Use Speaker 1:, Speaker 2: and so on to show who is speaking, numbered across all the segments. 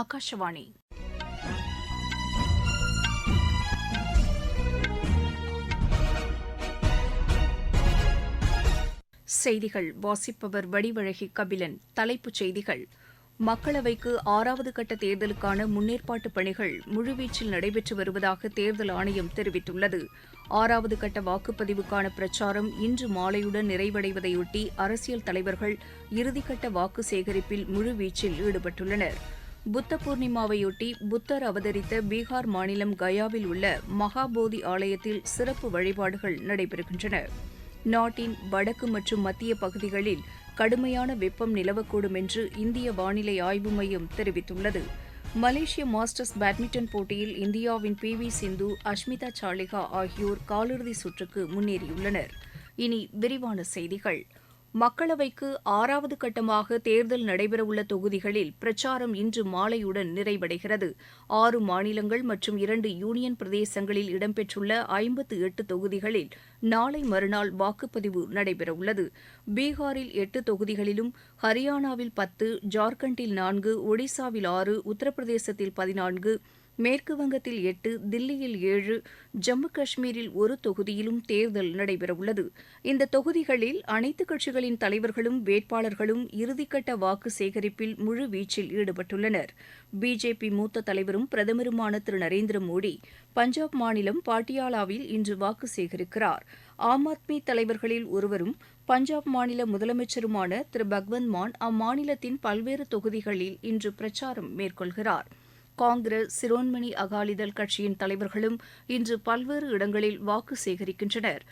Speaker 1: ஆகாஷவாணி செய்திகள் வாசிப்பவர் வடிவழகி கபிலன் தலைப்புச் செய்திகள் மக்களவைக்கு ஆறாவது கட்ட தேர்தலுக்கான முன்னேற்பாட்டு பணிகள் முழுவீச்சில் நடைபெற்று வருவதாக தேர்தல் ஆணையம் தெரிவித்துள்ளது ஆறாவது கட்ட வாக்குப்பதிவுக்கான பிரச்சாரம் இன்று மாலையுடன் நிறைவடைவதையொட்டி அரசியல் தலைவர்கள் இறுதிக்கட்ட வாக்கு சேகரிப்பில் முழுவீச்சில் ஈடுபட்டுள்ளனா் புத்த பூர்ணிமாவையொட்டி புத்தர் அவதரித்த பீகார் மாநிலம் கயாவில் உள்ள மகாபோதி ஆலயத்தில் சிறப்பு வழிபாடுகள் நடைபெறுகின்றன நாட்டின் வடக்கு மற்றும் மத்திய பகுதிகளில் கடுமையான வெப்பம் நிலவக்கூடும் என்று இந்திய வானிலை ஆய்வு மையம் தெரிவித்துள்ளது மலேசிய மாஸ்டர்ஸ் பேட்மிண்டன் போட்டியில் இந்தியாவின் பி வி சிந்து அஷ்மிதா சாலிகா ஆகியோர் காலிறுதி சுற்றுக்கு முன்னேறியுள்ளனர் இனி விரிவான செய்திகள் மக்களவைக்கு ஆறாவது கட்டமாக தேர்தல் நடைபெறவுள்ள தொகுதிகளில் பிரச்சாரம் இன்று மாலையுடன் நிறைவடைகிறது ஆறு மாநிலங்கள் மற்றும் இரண்டு யூனியன் பிரதேசங்களில் இடம்பெற்றுள்ள ஐம்பத்து எட்டு தொகுதிகளில் நாளை மறுநாள் வாக்குப்பதிவு நடைபெறவுள்ளது பீகாரில் எட்டு தொகுதிகளிலும் ஹரியானாவில் பத்து ஜார்க்கண்டில் நான்கு ஒடிசாவில் ஆறு உத்தரப்பிரதேசத்தில் பதினான்கு மேற்குவங்கத்தில் எட்டு தில்லியில் ஏழு ஜம்மு காஷ்மீரில் ஒரு தொகுதியிலும் தேர்தல் நடைபெறவுள்ளது இந்த தொகுதிகளில் அனைத்து கட்சிகளின் தலைவர்களும் வேட்பாளர்களும் இறுதிக்கட்ட வாக்கு சேகரிப்பில் முழுவீச்சில் ஈடுபட்டுள்ளனர் பிஜேபி மூத்த தலைவரும் பிரதமருமான திரு நரேந்திர மோடி பஞ்சாப் மாநிலம் பாட்டியாலாவில் இன்று வாக்கு சேகரிக்கிறார் ஆம் ஆத்மி தலைவர்களில் ஒருவரும் பஞ்சாப் மாநில முதலமைச்சருமான திரு பக்வந்த் மான் அம்மாநிலத்தின் பல்வேறு தொகுதிகளில் இன்று பிரச்சாரம் மேற்கொள்கிறாா் காங்கிரஸ் சிரோன்மணி அகாலிதள் கட்சியின் தலைவர்களும் இன்று பல்வேறு இடங்களில் வாக்கு சேகரிக்கின்றனர்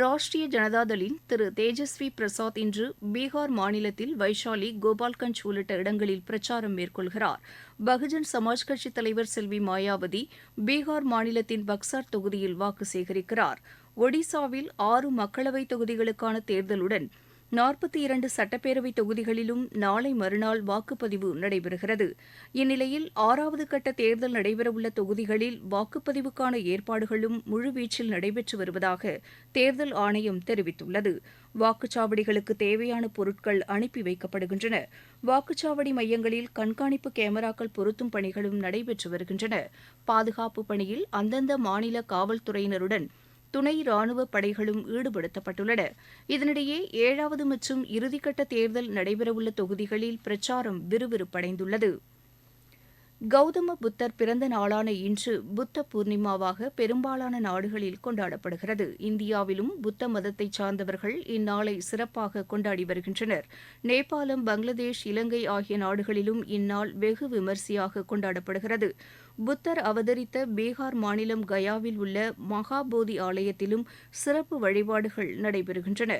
Speaker 1: ராஷ்டிரிய ஜனதாதளின் திரு தேஜஸ்வி பிரசாத் இன்று பீகார் மாநிலத்தில் வைஷாலி கோபால்கஞ்ச் உள்ளிட்ட இடங்களில் பிரச்சாரம் மேற்கொள்கிறார் பகுஜன் சமாஜ் கட்சி தலைவர் செல்வி மாயாவதி பீகார் மாநிலத்தின் பக்சார் தொகுதியில் வாக்கு சேகரிக்கிறார் ஒடிசாவில் ஆறு மக்களவைத் தொகுதிகளுக்கான தேர்தலுடன் நாற்பத்தி இரண்டு சட்டப்பேரவை தொகுதிகளிலும் நாளை மறுநாள் வாக்குப்பதிவு நடைபெறுகிறது இந்நிலையில் ஆறாவது கட்ட தேர்தல் நடைபெறவுள்ள தொகுதிகளில் வாக்குப்பதிவுக்கான ஏற்பாடுகளும் முழுவீச்சில் நடைபெற்று வருவதாக தேர்தல் ஆணையம் தெரிவித்துள்ளது வாக்குச்சாவடிகளுக்கு தேவையான பொருட்கள் அனுப்பி வைக்கப்படுகின்றன வாக்குச்சாவடி மையங்களில் கண்காணிப்பு கேமராக்கள் பொருத்தும் பணிகளும் நடைபெற்று வருகின்றன பாதுகாப்பு பணியில் அந்தந்த மாநில காவல்துறையினருடன் துணை ராணுவ படைகளும் ஈடுபடுத்தப்பட்டுள்ளன இதனிடையே ஏழாவது மற்றும் இறுதிக்கட்ட தேர்தல் நடைபெறவுள்ள தொகுதிகளில் பிரச்சாரம் விறுவிறுப்படைந்துள்ளது கௌதம புத்தர் பிறந்த நாளான இன்று புத்த பூர்ணிமாவாக பெரும்பாலான நாடுகளில் கொண்டாடப்படுகிறது இந்தியாவிலும் புத்த மதத்தை சார்ந்தவர்கள் இந்நாளை சிறப்பாக கொண்டாடி வருகின்றனர் நேபாளம் பங்களாதேஷ் இலங்கை ஆகிய நாடுகளிலும் இந்நாள் வெகு விமரிசையாக கொண்டாடப்படுகிறது புத்தர் அவதரித்த பீகார் மாநிலம் கயாவில் உள்ள மகாபோதி ஆலயத்திலும் சிறப்பு வழிபாடுகள் நடைபெறுகின்றன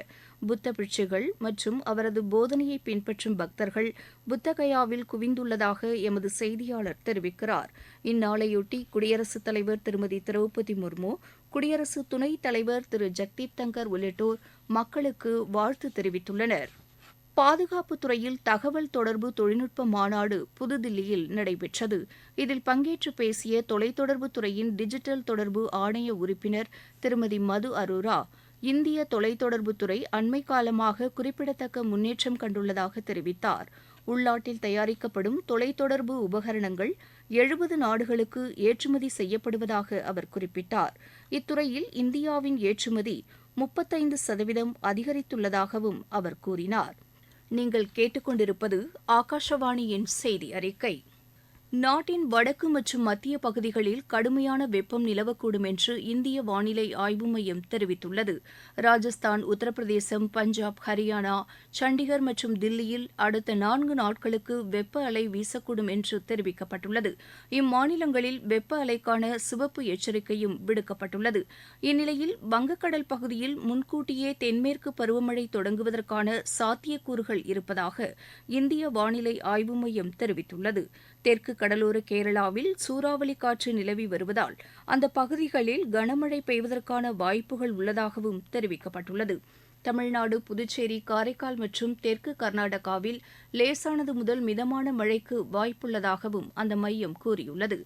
Speaker 1: புத்த பிட்சுகள் மற்றும் அவரது போதனையை பின்பற்றும் பக்தர்கள் புத்தகயாவில் குவிந்துள்ளதாக எமது செய்தியாளர் செய்தியாளர் தெரிவிக்கிறார் இந்நாளையொட்டி குடியரசுத் தலைவர் திருமதி திரௌபதி முர்மு குடியரசு துணைத் தலைவர் திரு ஜக்தீப் தங்கர் உள்ளிட்டோர் மக்களுக்கு வாழ்த்து தெரிவித்துள்ளனர் பாதுகாப்பு துறையில் தகவல் தொடர்பு தொழில்நுட்ப மாநாடு புதுதில்லியில் நடைபெற்றது இதில் பங்கேற்று பேசிய தொலைத்தொடர்பு துறையின் டிஜிட்டல் தொடர்பு ஆணைய உறுப்பினர் திருமதி மது அரோரா இந்திய தொலைத்தொடர்புத்துறை அண்மை காலமாக குறிப்பிடத்தக்க முன்னேற்றம் கண்டுள்ளதாக தெரிவித்தார் உள்நாட்டில் தயாரிக்கப்படும் தொலைத்தொடர்பு உபகரணங்கள் எழுபது நாடுகளுக்கு ஏற்றுமதி செய்யப்படுவதாக அவர் குறிப்பிட்டார் இத்துறையில் இந்தியாவின் ஏற்றுமதி முப்பத்தைந்து சதவீதம் அதிகரித்துள்ளதாகவும் அவர் கூறினார் நீங்கள் கேட்டுக்கொண்டிருப்பது ஆகாஷவாணியின் செய்தி அறிக்கை நாட்டின் வடக்கு மற்றும் மத்திய பகுதிகளில் கடுமையான வெப்பம் நிலவக்கூடும் என்று இந்திய வானிலை ஆய்வு மையம் தெரிவித்துள்ளது ராஜஸ்தான் உத்தரப்பிரதேசம் பஞ்சாப் ஹரியானா சண்டிகர் மற்றும் தில்லியில் அடுத்த நான்கு நாட்களுக்கு வெப்ப அலை வீசக்கூடும் என்று தெரிவிக்கப்பட்டுள்ளது இம்மாநிலங்களில் வெப்ப அலைக்கான சிவப்பு எச்சரிக்கையும் விடுக்கப்பட்டுள்ளது இந்நிலையில் வங்கக்கடல் பகுதியில் முன்கூட்டியே தென்மேற்கு பருவமழை தொடங்குவதற்கான சாத்தியக்கூறுகள் இருப்பதாக இந்திய வானிலை ஆய்வு மையம் தெரிவித்துள்ளது தெற்கு கடலோர கேரளாவில் சூறாவளி காற்று நிலவி வருவதால் அந்த பகுதிகளில் கனமழை பெய்வதற்கான வாய்ப்புகள் உள்ளதாகவும் தெரிவிக்கப்பட்டுள்ளது தமிழ்நாடு புதுச்சேரி காரைக்கால் மற்றும் தெற்கு கர்நாடகாவில் லேசானது முதல் மிதமான மழைக்கு வாய்ப்புள்ளதாகவும் அந்த மையம் கூறியுள்ளது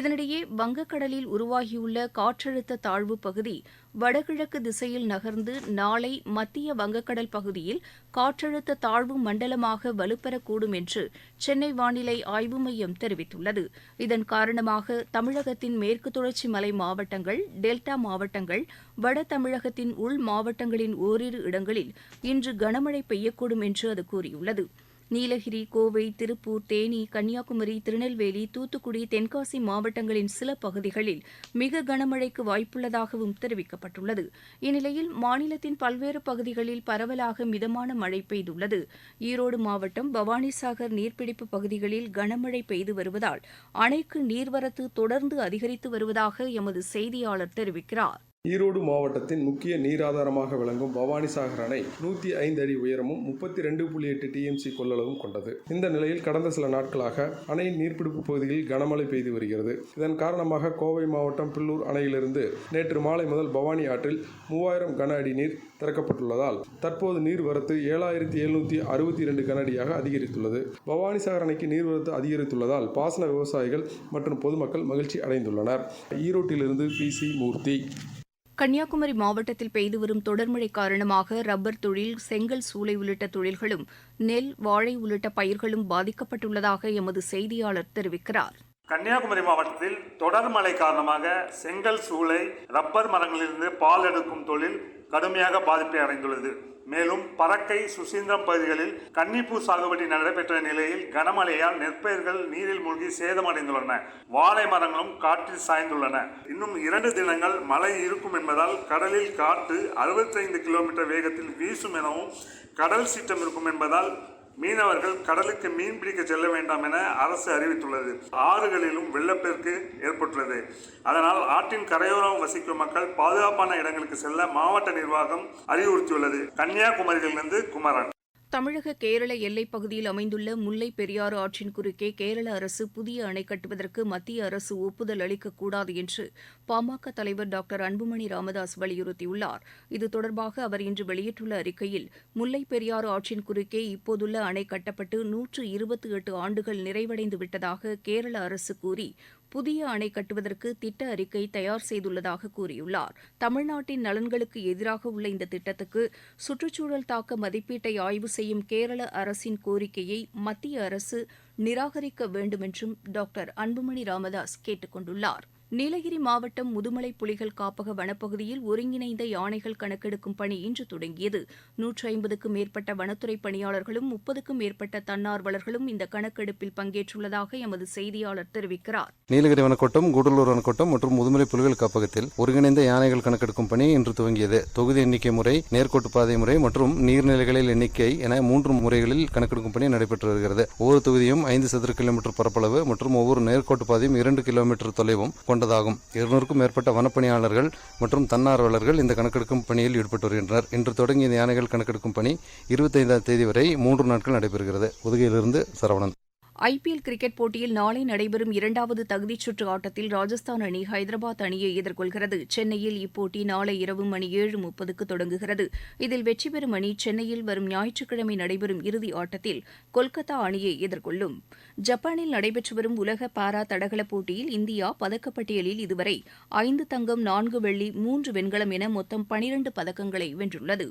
Speaker 1: இதனிடையே வங்கக்கடலில் உருவாகியுள்ள காற்றழுத்த தாழ்வு பகுதி வடகிழக்கு திசையில் நகர்ந்து நாளை மத்திய வங்கக்கடல் பகுதியில் காற்றழுத்த தாழ்வு மண்டலமாக வலுப்பெறக்கூடும் என்று சென்னை வானிலை ஆய்வு மையம் தெரிவித்துள்ளது இதன் காரணமாக தமிழகத்தின் மேற்கு தொடர்ச்சி மலை மாவட்டங்கள் டெல்டா மாவட்டங்கள் வட தமிழகத்தின் உள் மாவட்டங்களின் ஓரிரு இடங்களில் இன்று கனமழை பெய்யக்கூடும் என்று அது கூறியுள்ளது நீலகிரி கோவை திருப்பூர் தேனி கன்னியாகுமரி திருநெல்வேலி தூத்துக்குடி தென்காசி மாவட்டங்களின் சில பகுதிகளில் மிக கனமழைக்கு வாய்ப்புள்ளதாகவும் தெரிவிக்கப்பட்டுள்ளது இந்நிலையில் மாநிலத்தின் பல்வேறு பகுதிகளில் பரவலாக மிதமான மழை பெய்துள்ளது ஈரோடு மாவட்டம் பவானிசாகர் நீர்பிடிப்பு பகுதிகளில் கனமழை பெய்து வருவதால் அணைக்கு நீர்வரத்து தொடர்ந்து அதிகரித்து வருவதாக எமது செய்தியாளர் தெரிவிக்கிறார்
Speaker 2: ஈரோடு மாவட்டத்தின் முக்கிய நீராதாரமாக விளங்கும் பவானிசாகர் அணை நூற்றி ஐந்து அடி உயரமும் முப்பத்தி ரெண்டு புள்ளி எட்டு டிஎம்சி கொள்ளளவும் கொண்டது இந்த நிலையில் கடந்த சில நாட்களாக அணையின் நீர்பிடிப்பு பகுதியில் கனமழை பெய்து வருகிறது இதன் காரணமாக கோவை மாவட்டம் பில்லூர் அணையிலிருந்து நேற்று மாலை முதல் பவானி ஆற்றில் மூவாயிரம் கன அடி நீர் திறக்கப்பட்டுள்ளதால் தற்போது நீர்வரத்து ஏழாயிரத்தி எழுநூற்றி அறுபத்தி இரண்டு கன அடியாக அதிகரித்துள்ளது பவானிசாகர் அணைக்கு நீர்வரத்து அதிகரித்துள்ளதால் பாசன விவசாயிகள் மற்றும் பொதுமக்கள் மகிழ்ச்சி அடைந்துள்ளனர் ஈரோட்டிலிருந்து பி சி மூர்த்தி
Speaker 1: கன்னியாகுமரி மாவட்டத்தில் பெய்து வரும் தொடர்மழை காரணமாக ரப்பர் தொழில் செங்கல் சூளை உள்ளிட்ட தொழில்களும் நெல் வாழை உள்ளிட்ட பயிர்களும் பாதிக்கப்பட்டுள்ளதாக எமது செய்தியாளர் தெரிவிக்கிறார்
Speaker 3: கன்னியாகுமரி மாவட்டத்தில் தொடர் மழை காரணமாக செங்கல் சூளை ரப்பர் மரங்களிலிருந்து பால் எடுக்கும் தொழில் கடுமையாக பாதிப்பை அடைந்துள்ளது மேலும் பறக்கை சுசீந்திரம் பகுதிகளில் கன்னிப்பூ சாகுபடி நடைபெற்ற நிலையில் கனமழையால் நெற்பயிர்கள் நீரில் மூழ்கி சேதமடைந்துள்ளன வாழை மரங்களும் காற்றில் சாய்ந்துள்ளன இன்னும் இரண்டு தினங்கள் மழை இருக்கும் என்பதால் கடலில் காற்று அறுபத்தைந்து கிலோமீட்டர் வேகத்தில் வீசும் எனவும் கடல் சீற்றம் இருக்கும் என்பதால் மீனவர்கள் கடலுக்கு மீன் பிடிக்க செல்ல வேண்டாம் என அரசு அறிவித்துள்ளது ஆறுகளிலும் வெள்ளப்பெருக்கு ஏற்பட்டுள்ளது அதனால் ஆற்றின் கரையோரம் வசிக்கும் மக்கள் பாதுகாப்பான இடங்களுக்கு செல்ல மாவட்ட நிர்வாகம் அறிவுறுத்தியுள்ளது கன்னியாகுமரியிலிருந்து குமரன்
Speaker 1: தமிழக கேரள எல்லைப் பகுதியில் அமைந்துள்ள முல்லை பெரியாறு ஆற்றின் குறுக்கே கேரள அரசு புதிய அணை கட்டுவதற்கு மத்திய அரசு ஒப்புதல் அளிக்கக்கூடாது என்று பாமக தலைவர் டாக்டர் அன்புமணி ராமதாஸ் வலியுறுத்தியுள்ளார் இது தொடர்பாக அவர் இன்று வெளியிட்டுள்ள அறிக்கையில் முல்லை பெரியாறு ஆற்றின் குறுக்கே இப்போதுள்ள அணை கட்டப்பட்டு நூற்று இருபத்தி எட்டு ஆண்டுகள் நிறைவடைந்து விட்டதாக கேரள அரசு கூறி புதிய அணை கட்டுவதற்கு திட்ட அறிக்கை தயார் செய்துள்ளதாக கூறியுள்ளார் தமிழ்நாட்டின் நலன்களுக்கு எதிராக உள்ள இந்த திட்டத்துக்கு சுற்றுச்சூழல் தாக்க மதிப்பீட்டை ஆய்வு செய்யும் கேரள அரசின் கோரிக்கையை மத்திய அரசு நிராகரிக்க வேண்டுமென்றும் டாக்டர் அன்புமணி ராமதாஸ் கேட்டுக் கொண்டுள்ளாா் நீலகிரி மாவட்டம் முதுமலை புலிகள் காப்பக வனப்பகுதியில் ஒருங்கிணைந்த யானைகள் கணக்கெடுக்கும் பணி இன்று தொடங்கியது நூற்று ஐம்பதுக்கும் மேற்பட்ட வனத்துறை பணியாளர்களும் முப்பதுக்கும் மேற்பட்ட தன்னார்வலர்களும் இந்த கணக்கெடுப்பில் பங்கேற்றுள்ளதாக எமது செய்தியாளர் தெரிவிக்கிறார்
Speaker 4: நீலகிரி வனக்கோட்டம் கூடலூர் வனக்கோட்டம் மற்றும் முதுமலை புலிகள் காப்பகத்தில் ஒருங்கிணைந்த யானைகள் கணக்கெடுக்கும் பணி இன்று துவங்கியது தொகுதி எண்ணிக்கை முறை நேர்கோட்டு பாதை முறை மற்றும் நீர்நிலைகளில் எண்ணிக்கை என மூன்று முறைகளில் கணக்கெடுக்கும் பணி நடைபெற்று வருகிறது ஒவ்வொரு தொகுதியும் ஐந்து சதுர கிலோமீட்டர் பரப்பளவு மற்றும் ஒவ்வொரு நேர்கோட்டு பாதையும் இரண்டு கிலோமீட்டர் தொலைவும் கொண்ட கொண்டதாகும் இருநூறுக்கும் மேற்பட்ட வனப்பணியாளர்கள் மற்றும் தன்னார்வலர்கள் இந்த கணக்கெடுக்கும் பணியில் ஈடுபட்டு வருகின்றனர் இன்று தொடங்கிய இந்த யானைகள் கணக்கெடுக்கும் பணி இருபத்தைந்தாம் தேதி வரை மூன்று நாட்கள் நடைபெறுகிறது உதகையிலிருந்து Saravanan
Speaker 1: I P L cricket போட்டியில் நாளை நடைபெறும் இரண்டாவது தகுதிச் சுற்று ஆட்டத்தில் ராஜஸ்தான் அணி ஹைதராபாத் அணியை எதிர்கொள்கிறது சென்னையில் இப்போட்டி நாளை இரவு மணி ஏழு முப்பதுக்கு தொடங்குகிறது இதில் வெற்றி பெறும் அணி சென்னையில் வரும் ஞாயிற்றுக்கிழமை நடைபெறும் இறுதி ஆட்டத்தில் கொல்கத்தா அணியை எதிர்கொள்ளும் ஜப்பானில் நடைபெற்று வரும் உலக பாரா தடகள போட்டியில் இந்தியா பதக்கப்பட்டியலில் இதுவரை ஐந்து தங்கம் நான்கு வெள்ளி மூன்று வெண்கலம் என மொத்தம் பனிரண்டு பதக்கங்களை வென்றுள்ளது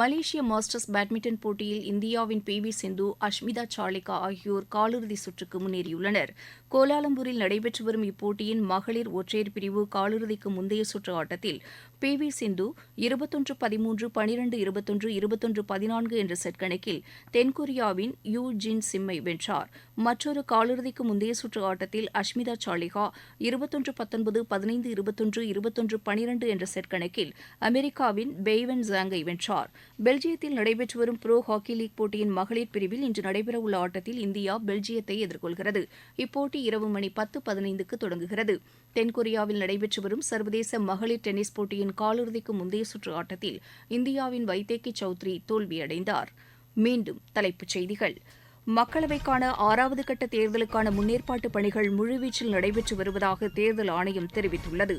Speaker 1: மலேசிய மாஸ்டர்ஸ் பேட்மிண்டன் போட்டியில் இந்தியாவின் பி வி சிந்து அஷ்மிதா சாலிகா ஆகியோர் காலிறுதி சுற்றுக்கு முன்னேறியுள்ளனர் கோலாலம்பூரில் நடைபெற்று வரும் இப்போட்டியின் மகளிர் ஒற்றையர் பிரிவு காலிறுதிக்கு முந்தைய சுற்று ஆட்டத்தில் பி வி சிந்து இருபத்தொன்று பதிமூன்று பனிரெண்டு இருபத்தொன்று இருபத்தொன்று பதினான்கு என்ற செட் கணக்கில் தென்கொரியாவின் யூ ஜின் சிம்மை வென்றார் மற்றொரு காலிறுதிக்கு முந்தைய சுற்று ஆட்டத்தில் அஷ்மிதா சாலிஹா இருபத்தொன்று பத்தொன்பது பதினைந்து இருபத்தொன்று இருபத்தொன்று பனிரெண்டு என்ற செட் கணக்கில் அமெரிக்காவின் பெய்வன் ஜாங்கை வென்றார் பெல்ஜியத்தில் நடைபெற்று வரும் ப்ரோ ஹாக்கி லீக் போட்டியின் மகளிர் பிரிவில் இன்று நடைபெறவுள்ள ஆட்டத்தில் இந்தியா பெல்ஜியத்தை எதிர்கொள்கிறது இப்போட்டி இரவு மணி பத்து பதினைந்துக்கு தொடங்குகிறது தென்கொரியாவில் நடைபெற்று வரும் சர்வதேச மகளிர் டென்னிஸ் போட்டியின் அணியின் காலிறுதிக்கு முந்தைய சுற்று ஆட்டத்தில் இந்தியாவின் வைத்தேகி சௌத்ரி தோல்வியடைந்தார் மீண்டும் தலைப்புச் செய்திகள் மக்களவைக்கான ஆறாவது கட்ட தேர்தலுக்கான முன்னேற்பாட்டு பணிகள் முழுவீச்சில் நடைபெற்று வருவதாக தேர்தல் ஆணையம் தெரிவித்துள்ளது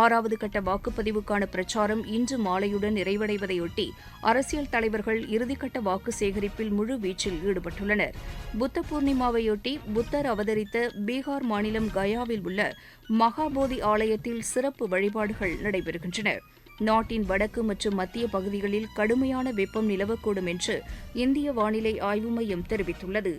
Speaker 1: ஆறாவது கட்ட வாக்குப்பதிவுக்கான பிரச்சாரம் இன்று மாலையுடன் நிறைவடைவதையொட்டி அரசியல் தலைவர்கள் இறுதிக்கட்ட வாக்கு சேகரிப்பில் முழுவீச்சில் ஈடுபட்டுள்ளனர் புத்த பூர்ணிமாவையொட்டி புத்தர் அவதரித்த பீகார் மாநிலம் கயாவில் உள்ள மகாபோதி ஆலயத்தில் சிறப்பு வழிபாடுகள் நடைபெறுகின்றன நாட்டின் வடக்கு மற்றும் மத்திய பகுதிகளில் கடுமையான வெப்பம் நிலவக்கூடும் என்று இந்திய வானிலை ஆய்வு மையம் தெரிவித்துள்ளது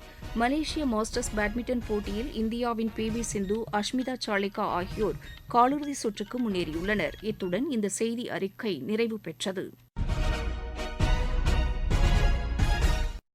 Speaker 1: மலேசிய மாஸ்டர்ஸ் பேட்மிண்டன் போட்டியில் இந்தியாவின் பி வி சிந்து அஷ்மிதா சாலிகா ஆகியோர் காலிறுதி சுற்றுக்கு முன்னேறியுள்ளனர் இத்துடன் இந்த செய்தி அறிக்கை நிறைவு பெற்றது